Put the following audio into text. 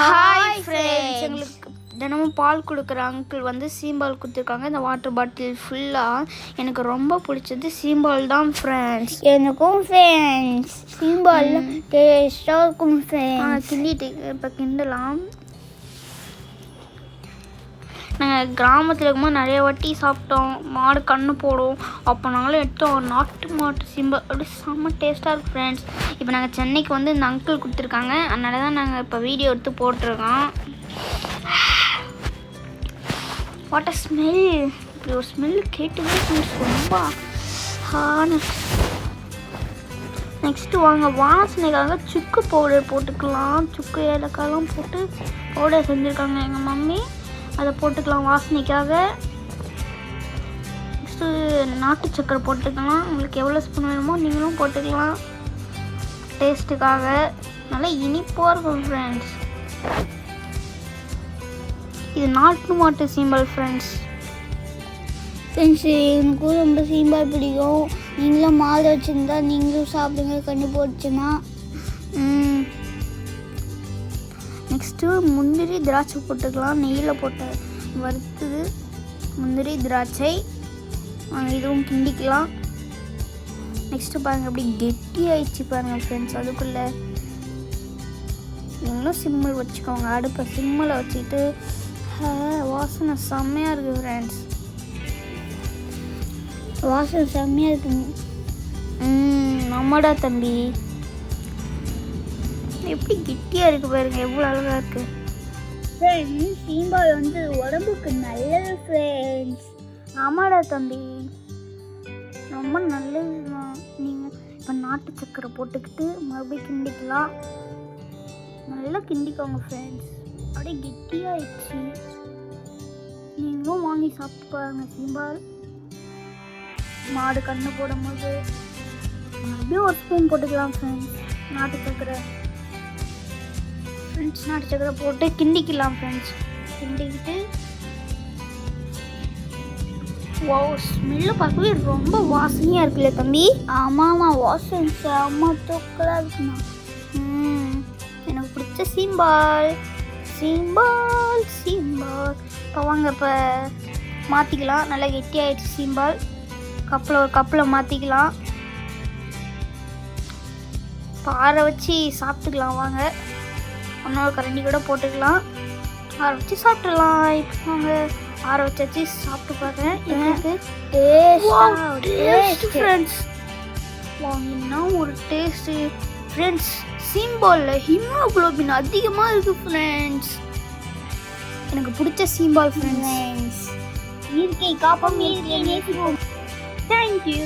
Hi friends எங்களுக்கு தினமும் பால் கொடுக்குற அங்கிள் வந்து சீம்பால் கொடுத்துருக்காங்க. இந்த வாட்டர் பாட்டில் ஃபுல்லாக எனக்கு ரொம்ப பிடிச்சது சீம்பால் தான் ஃப்ரெண்ட்ஸ் எனக்கும் ஃப்ரெண்ட்ஸ் சிம்பால் டேஸ்டாக இருக்கும் ஃப்ரெண்ட்ஸ் கிண்டிட்டு இப்போ கிண்டலாம். நாங்கள் கிராமத்தில் இருக்கும்போது நிறைய வாட்டி சாப்பிட்டோம். மாடு கண்ணு போடும். அப்போ நாங்களும் எடுத்தோம். நாட்டு மாட்டு சிம்பல் அப்படி செம்ம டேஸ்ட்டாக இருக்கும் ஃப்ரெண்ட்ஸ் இப்போ நாங்கள் சென்னைக்கு வந்து இந்த அங்கிள் கொடுத்துருக்காங்க. அதனால தான் நாங்கள் இப்போ வீடியோ எடுத்து போட்டிருக்கோம். வாட் அ ஸ்மெல் இப்படி ஒரு ஸ்மெல் கேட்டுமே ரொம்ப ஹான நெக்ஸ்ட்டு வாங்க. வாசனைக்காக சுக்கு பவுடர் போட்டுக்கலாம். சுக்கு ஏலக்காயெலாம் போட்டு பவுடர் செஞ்சுருக்காங்க எங்கள் மம்மி அதை போட்டுக்கலாம் வாசனைக்காக. நெக்ஸ்ட்டு நாட்டு சக்கரை போட்டுக்கலாம். உங்களுக்கு எவ்வளோ ஸ்பூன் வேணுமோ நீங்களும் போட்டுக்கலாம். டேஸ்ட்டுக்காக நல்லா இனிப்பாக இருக்கும் ஃப்ரெண்ட்ஸ் இது நாட்டு மாட்டு சீம்பல் ஃப்ரெண்ட்ஸ் ஃப்ரெண்ட்ஸ் எனக்கும் ரொம்ப சீம்பால் பிடிக்கும். நீங்களும் மாலை வச்சுருந்தா நீங்களும் சாப்பிடுங்க கண்டு போட்டுச்சுன்னா. நெக்ஸ்ட்டு முந்திரி திராட்சை போட்டுக்கலாம். நெய்யில் போட்டு வறுத்தது முந்திரி திராட்சை. இதுவும் கிண்டிக்கலாம். நெக்ஸ்ட்டு பாருங்கள் அப்படி கெட்டி ஆயிடுச்சு பாருங்கள் ஃப்ரெண்ட்ஸ் அதுக்குள்ளே இன்னும் சிம்மில் வச்சுக்கோங்க. அடுப்பை சிம்மில் வச்சுட்டு வாசனை செம்மையாக இருக்குது ஃப்ரெண்ட்ஸ் வாசனை செம்மையாக இருக்குங்க நம்மடா தம்பி. எப்படி கெட்டியாக இருக்குது பாருங்க எவ்வளோ அழகாக இருக்குது ஃப்ரெண்ட்ஸ் சீம்பால் வந்து உடம்புக்கு நல்லது ஃப்ரெண்ட்ஸ் ஆமாடா தம்பி. ரொம்ப நல்லது தான். நீங்கள் இப்போ நாட்டு சக்கரை போட்டுக்கிட்டு மறுபடியும் கிண்டிக்கலாம். நல்லா கிண்டிக்கோங்க ஃப்ரெண்ட்ஸ் அப்படியே கெட்டியாயிடுச்சு. நீங்களும் வாங்கி சாப்பிட்டு பாருங்க சீம்பால் மாடு கண்ணு போடும்போது மறுபடியும் ஒரு ஸ்பூன் போட்டுக்கலாம் ஃப்ரெண்ட்ஸ் நாட்டு சக்கரை. ஃப்ரெண்ட்ஸ் நாட்டு சக்கரை போட்டு கிண்டிக்கலாம் ஃப்ரெண்ட்ஸ் கிண்டிக்கிட்டு வாவ் ஸ்மெல்லு பார்க்கவே ரொம்ப வாசனையாக இருக்குல்ல தம்பி? ஆமாம்மா வாசனை செம்ம தூக்கலாக இருக்குண்ணா ம், எனக்கு பிடிச்ச சீம்பால் சீம்பால் சீம்பால் இப்போ வாங்க இப்போ மாற்றிக்கலாம் நல்லா கெட்டியாயிடுச்சு சீம்பால் கப்பில் ஒரு கப்பில் மாற்றிக்கலாம் இப்போ ஆற வச்சு சாப்பிட்டுக்கலாம் வாங்க. இன்னொரு கரண்டி கூட போட்டுக்கலாம். ஆற வச்சு சாப்பிட்டுலாம் இப்போ வாங்க ஆற வச்சாச்சு சாப்பிட்டு பார்க்குறேன் எனக்கு டேஸ்ட் ஃப்ரெண்ட்ஸ் வாங்கினா ஒரு டேஸ்ட்டு ஃப்ரெண்ட்ஸ் சீம்பாலில் ஹீமோகுளோபின் அதிகமாக இருக்குது ஃப்ரெண்ட்ஸ் எனக்கு பிடிச்ச சீம்பால் ஃப்ரெண்ட்ஸ் இயற்கை காப்போம் இயற்கை நேசிப்போம். தேங்க்யூ